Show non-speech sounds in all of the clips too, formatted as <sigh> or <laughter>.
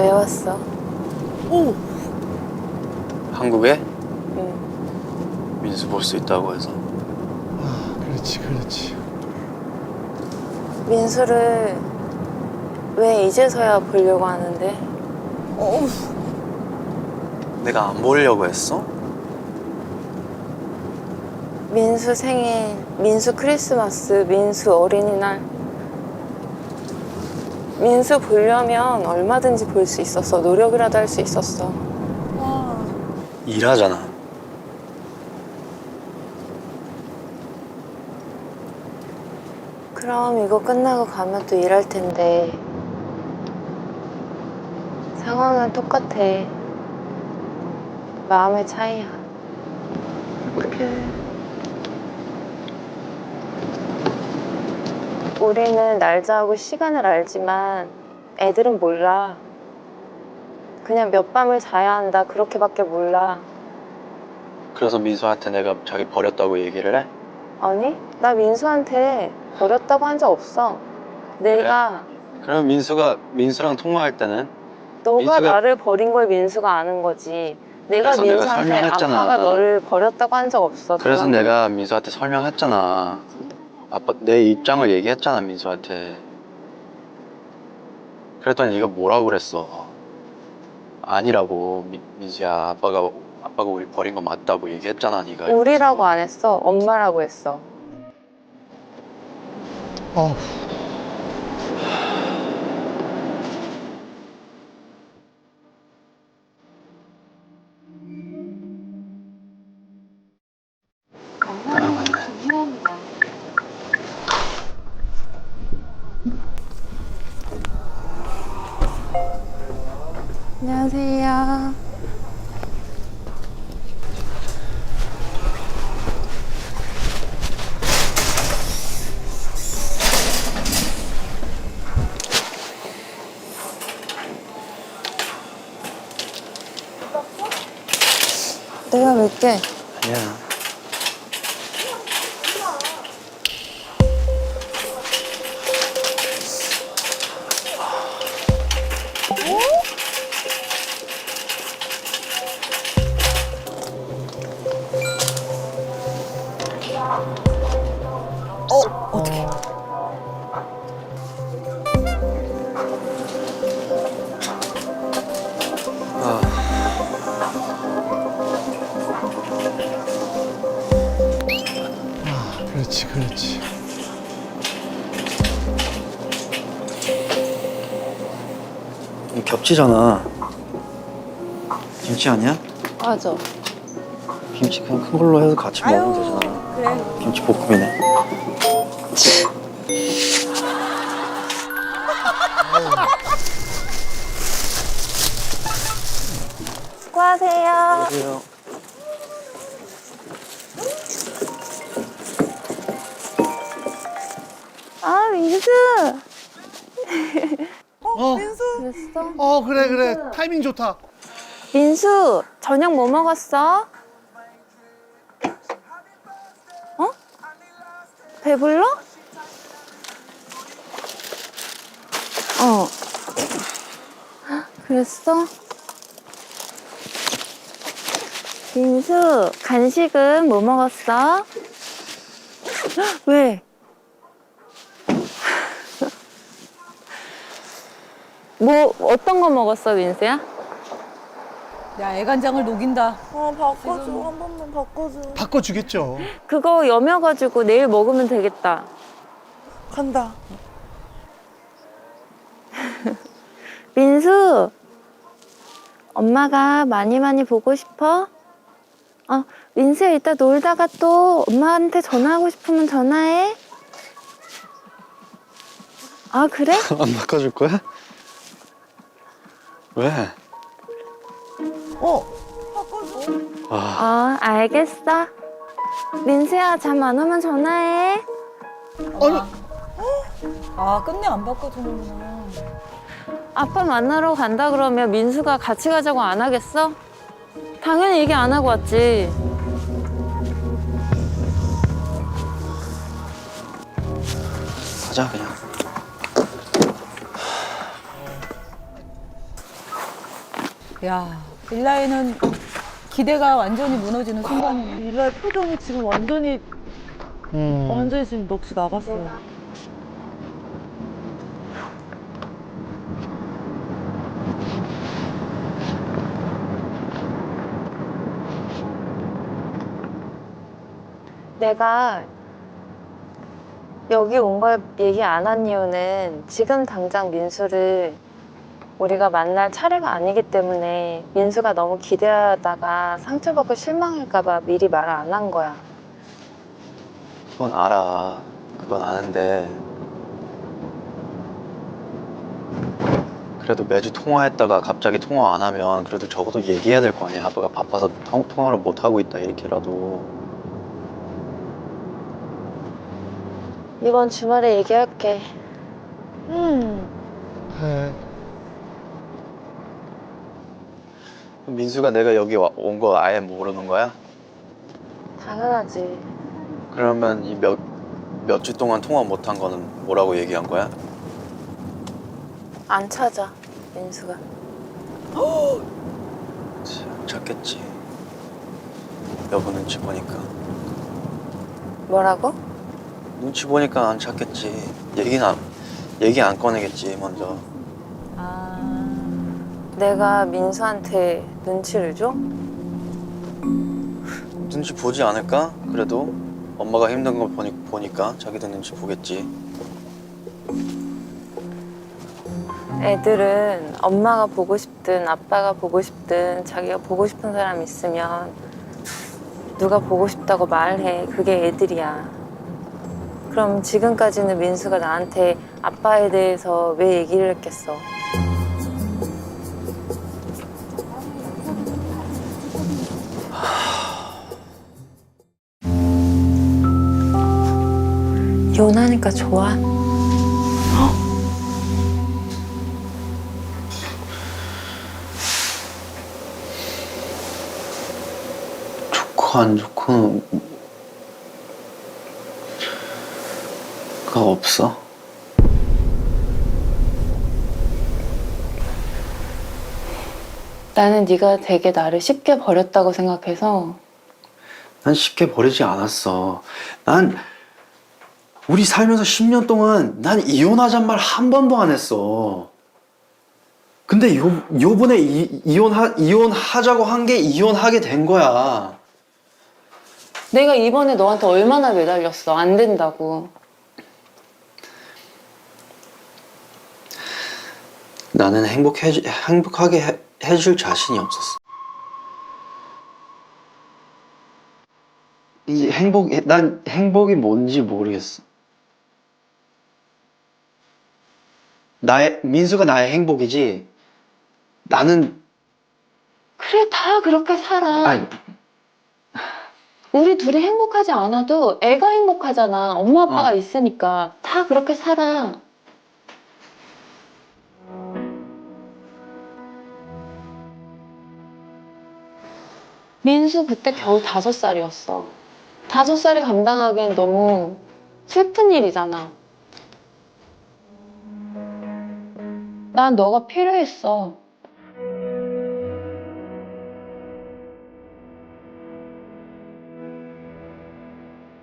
왜 왔어? 오! 한국에 응. 민수 볼 수 있다고 해서 아, 그렇지, 그렇지. 민수를 왜 이제서야 보려고 하는데? 어우, 내가 안 보려고 했어? 민수 생일, 민수 크리스마스, 민수 어린이날. 민수 보려면 얼마든지 볼 수 있었어. 노력이라도 할 수 있었어. 와. 일하잖아 그럼 이거 끝나고 가면 또 일할 텐데. 상황은 똑같아. 마음의 차이야. 어떡해. 우리는 날짜하고 시간을 알지만 애들은 몰라. 그냥 몇 밤을 자야 한다. 그렇게밖에 몰라. 그래서 민수한테 내가 자기 버렸다고 얘기를 해? 아니, 나 민수한테 버렸다고 한 적 없어. 내가 그럼 민수가 민수랑 통화할 때는 너가 민수가- 나를 버린 걸 민수가 아는 거지. 내가 그래서 내가 민수한테 설명했잖아. 아빠가 너를 버렸다고 한 적 없어. 그래서 그거는. 내가 민수한테 설명했잖아 아빠 내 입장을 얘기했잖아 민수한테 그랬더니 네가 뭐라고 그랬어 아니라고 민, 민수야 아빠가 아빠가 우리 버린 거 맞다고 얘기했잖아 네가 우리라고 안 했어. 엄마라고 했어. 어 안녕하세요. 내가 몇 개? 아니야 이거 겹치잖아 김치 아니야? 맞아. 김치 그냥 큰 걸로 해서 같이 먹으면 되잖아 그래. 김치 볶음이네 수고하세요. 안녕하세요 아, 민수. <laughs> 어, 그랬어? 어, 그래, 그래. 타이밍 좋다. 민수, 저녁 뭐 먹었어? 어? 배불러? 어. <gasps> 그랬어? 민수, 간식은 뭐 먹었어? <gasps> 왜? 뭐, 어떤 거 먹었어, 민수야? 야 애간장을 녹인다. 어 바꿔줘 한 번만 바꿔줘 바꿔주겠죠. 그거 여며가지고 내일 먹으면 되겠다. 간다 <laughs> 민수, 엄마가 많이 많이 보고 싶어? 어, 민수야 이따 놀다가 또 엄마한테 전화하고 싶으면 전화해. 아, 그래? <laughs> 안 바꿔줄 거야? 왜? 어 바꿔줘 아, 어, 알겠어. 민수야 잠 안 오면 전화해. 아니, 아 끝내 안 바꿔주는구나. 아빠 만나러 간다 그러면 민수가 같이 가자고 안 하겠어? 당연히 얘기 안 하고 왔지. 가자 그냥 야, 일라이는 기대가 완전히 무너지는 순간이네. 일라의 표정이 지금 완전히 음. 완전히 지금 넋이 나갔어요. 내가 여기 온 걸 얘기 안 한 이유는 지금 당장 민수를 우리가 만날 차례가 아니기 때문에 민수가 너무 기대하다가 상처받고 실망할까봐 미리 말을 안 한 거야. 그건 알아. 그건 아는데. 그래도 매주 통화했다가 갑자기 통화 안 하면 그래도 적어도 얘기해야 될 거 아니야. 아빠가 바빠서 통- 통화를 못 하고 있다 이렇게라도. 이번 주말에 얘기할게. 음. 네. 민수가 내가 여기 온 거 아예 모르는 거야? 당연하지. 그러면 이 몇 몇 주 동안 통화 못 한 거는 뭐라고 얘기한 거야? 안 찾아, 민수가. <gasps> 참, 찾겠지. 여보 눈치 보니까. 뭐라고? 눈치 보니까 안 찾겠지. 얘기는 안, 얘기 안 꺼내겠지 먼저. 아, 내가 민수한테 눈치를 줘? 눈치 보지 않을까? 그래도 엄마가 힘든 거 보니, 보니까 자기도 눈치 보겠지. 애들은 엄마가 보고 싶든 아빠가 보고 싶든 자기가 보고 싶은 사람 있으면 누가 보고 싶다고 말해. 그게 애들이야. 그럼 지금까지는 민수가 나한테 아빠에 대해서 왜 얘기를 했겠어? 이혼하니까 좋아? 좋고 안 좋고는 가 없어. 나는 네가 되게 나를 쉽게 버렸다고 생각해서 난 쉽게 버리지 않았어. 난 우리 살면서 10년 동안 난 이혼하잔 말 한 번도 안 했어. 근데 요, 요번에 이, 이혼하, 이혼하자고 한 게 이혼하게 된 거야. 내가 이번에 너한테 얼마나 매달렸어 안 된다고 나는 행복해, 행복하게 해, 해줄 자신이 없었어. 이 행복, 난 행복이 뭔지 모르겠어. 나의, 민수가 나의 행복이지. 나는, 그래 다 그렇게 살아. 아니, 우리 둘이 행복하지 않아도 애가 행복하잖아. 엄마 아빠가 어. 있으니까 다 그렇게 살아. 민수 그때 겨우 다섯 살이었어. 다섯 살이 감당하기엔 너무 슬픈 일이잖아 난 너가 필요했어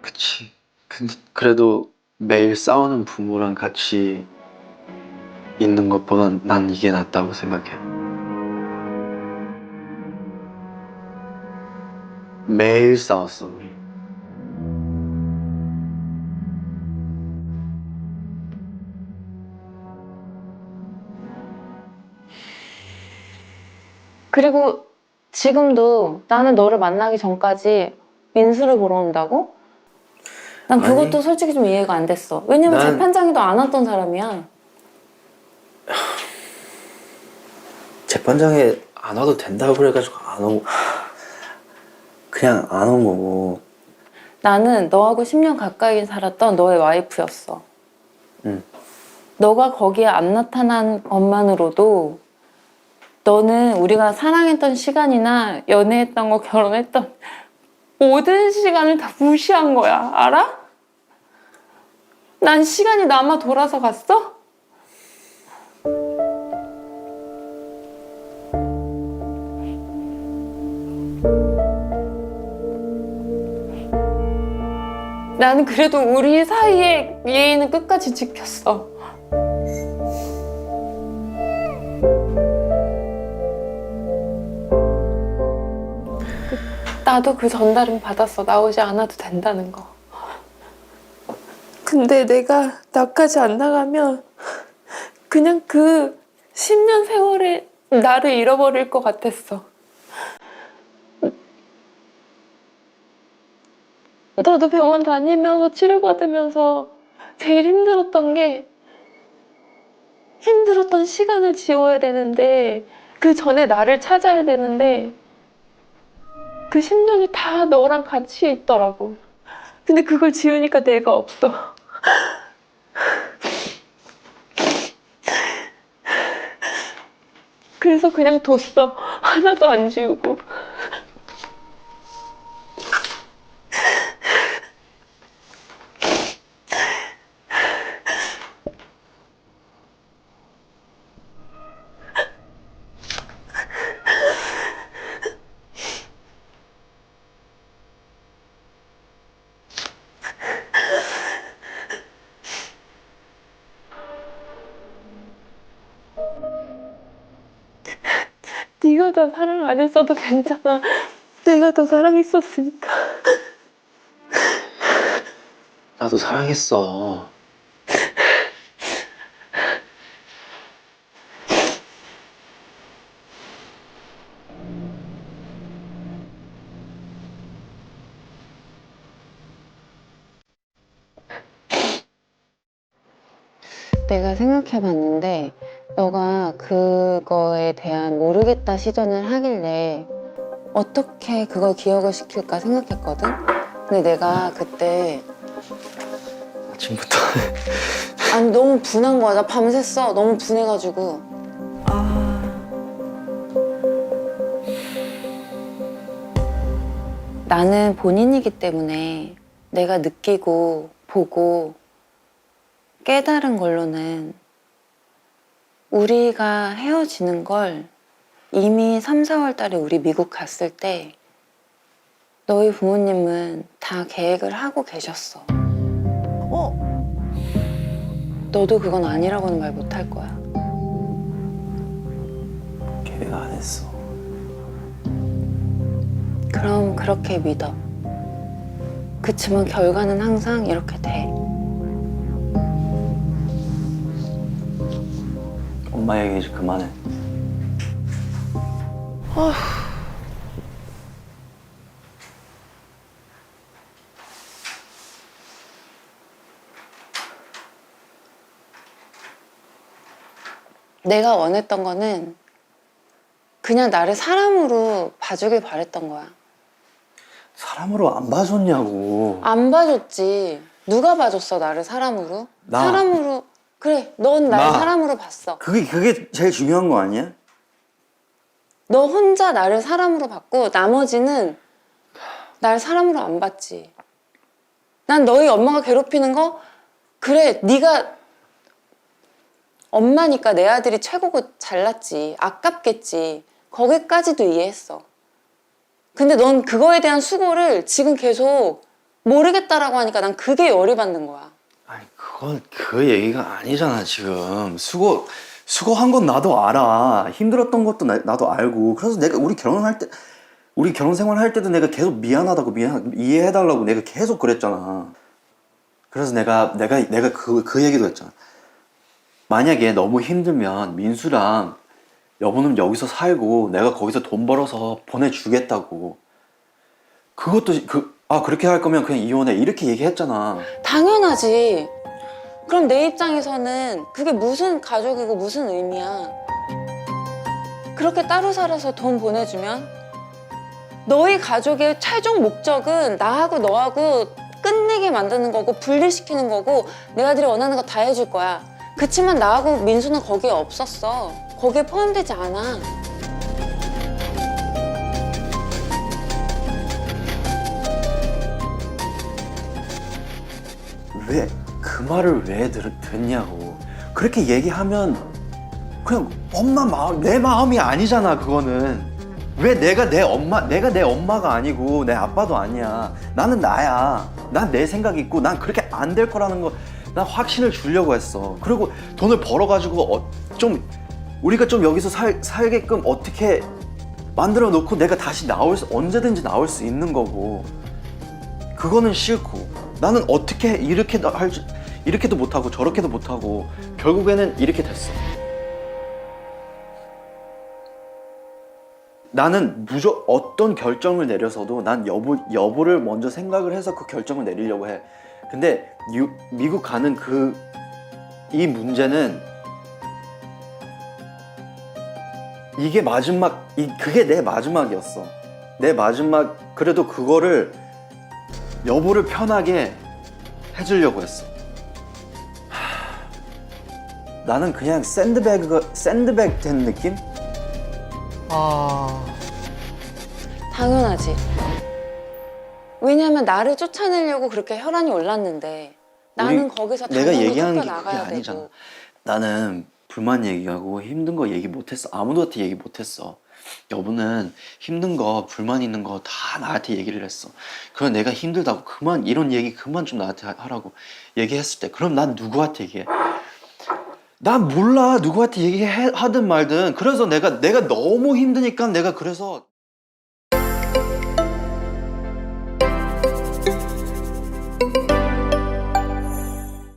그치. 근데 그래도 매일 싸우는 부모랑 같이 있는 것보단 난 이게 낫다고 생각해. 매일 싸웠어, 그리고 지금도 나는 너를 만나기 전까지 민수를 보러 온다고? 난 아니. 그것도 솔직히 좀 이해가 안 됐어. 왜냐면 난- 재판장에도 안 왔던 사람이야. 재판장에 안 와도 된다고 그래가지고 안 오고. 그냥 안 온 거고. 나는 너하고 10년 가까이 살았던 너의 와이프였어. 응. 너가 거기에 안 나타난 것만으로도 너는 우리가 사랑했던 시간이나 연애했던 거, 결혼했던 모든 시간을 다 무시한 거야. 알아? 난 시간이 남아 돌아서 갔어? 나는 그래도 우리 사이의 예의는 끝까지 지켰어. 나도 그 전달은 받았어. 나오지 않아도 된다는 거. 근데 내가 나까지 안 나가면 그냥 그 10년 세월에 나를 잃어버릴 것 같았어. 나도 병원 다니면서 치료받으면서 제일 힘들었던 게 힘들었던 시간을 지워야 되는데 그 전에 나를 찾아야 되는데 그 10년이 다 너랑 같이 있더라고. 근데 그걸 지우니까 내가 없어. 그래서 그냥 뒀어. 하나도 안 지우고. 네가 더 사랑 안 했어도 괜찮아. 내가 더 사랑했었으니까. 나도 사랑했어. 내가 생각해봤는데 너가 그거에 대한 모르겠다 시전을 하길래 어떻게 그걸 기억을 시킬까 생각했거든. 근데 내가 그때 아침부터 <laughs> 아니 너무 분한 거야. 나 밤샜어. 너무 분해가지고. 아, 나는 본인이기 때문에 내가 느끼고 보고 깨달은 걸로는 우리가 헤어지는 걸 이미 3, 4월 달에 우리 미국 갔을 때 너희 부모님은 다 계획을 하고 계셨어. 어, 너도 그건 아니라고는 말 못 할 거야. 계획 안 했어. 그럼 그렇게 믿어. 그치만 결과는 항상 이렇게 돼. 엄마 얘기 이제 그만해. 내가 원했던 거는 그냥 나를 사람으로 봐주길 바랬던 거야. 사람으로 안 봐줬냐고. 안 봐줬지. 누가 봐줬어, 나를 사람으로? 나. 사람으로. 그래, 넌 날 나. 사람으로 봤어. 그게 그게 제일 중요한 거 아니야? 너 혼자 나를 사람으로 봤고, 나머지는 날 사람으로 안 봤지. 난 너희 엄마가 괴롭히는 거, 그래, 네가 엄마니까 내 아들이 최고고 잘났지. 아깝겠지. 거기까지도 이해했어. 근데 넌 그거에 대한 수고를 지금 계속 모르겠다라고 하니까 난 그게 열이 받는 거야. 그건 그 얘기가 아니잖아 지금. 수고 수고한 건 나도 알아. 힘들었던 것도 나, 나도 알고. 그래서 내가 우리 결혼할 때 우리 결혼 생활 할 때도 내가 계속 미안하다고 미안 이해해달라고 내가 계속 그랬잖아. 그래서 내가 내가 내가 그 그 얘기도 했잖아. 만약에 너무 힘들면 민수랑 여보는 여기서 살고 내가 거기서 돈 벌어서 보내주겠다고. 그것도 그 아 그렇게 할 거면 그냥 이혼해. 이렇게 얘기했잖아. 당연하지. 그럼 내 입장에서는 그게 무슨 가족이고 무슨 의미야. 그렇게 따로 살아서 돈 보내주면 너희 가족의 최종 목적은 나하고 너하고 끝내게 만드는 거고 분리시키는 거고 내가 들이 원하는 거 다 해줄 거야. 그치만 나하고 민수는 거기에 없었어. 거기에 포함되지 않아. 왜그 말을 왜 들, 듣냐고 그렇게 얘기하면 그냥 엄마 마음 내 마음이 아니잖아 그거는 왜 내가 내 엄마, 내가 내 엄마가 아니고 내 아빠도 아니야. 나는 나야. 난 내 생각이 있고 난 그렇게 안 될 거라는 거, 난 확신을 주려고 했어. 그리고 돈을 벌어가지고 어, 좀 우리가 좀 여기서 살, 살게끔 어떻게 만들어 놓고 내가 다시 나올 수, 언제든지 나올 수 있는 거고. 그거는 싫고 나는 어떻게 이렇게 할 줄- 이렇게도 못하고 저렇게도 못하고 결국에는 이렇게 됐어. 나는 무조 어떤 결정을 내려서도 난 여보 여보를 먼저 생각을 해서 그 결정을 내리려고 해. 근데 유- 미국 가는 그 이 문제는 이게 마지막 이 그게 내 마지막이었어. 내 마지막 그래도 그거를 여보를 편하게 해주려고 했어. 하, 나는 그냥 샌드백가 샌드백 된 느낌? 아, 당연하지. 왜냐면 나를 쫓아내려고 그렇게 혈안이 올랐는데 나는 우리- 거기서 내가 얘기하는 게 그게 아니잖아. 되고. 나는 불만 얘기하고 힘든 거 얘기 못했어. 아무도한테 얘기 못했어. 여보는 힘든 거, 불만 있는 거 다 나한테 얘기를 했어. 그럼 내가 힘들다고 그만 이런 얘기 그만 좀 나한테 하- 하라고 얘기했을 때 그럼 난 누구한테 얘기해? 난 몰라. 누구한테 얘기하든 말든. 그래서 내가 내가 너무 힘드니까 내가 그래서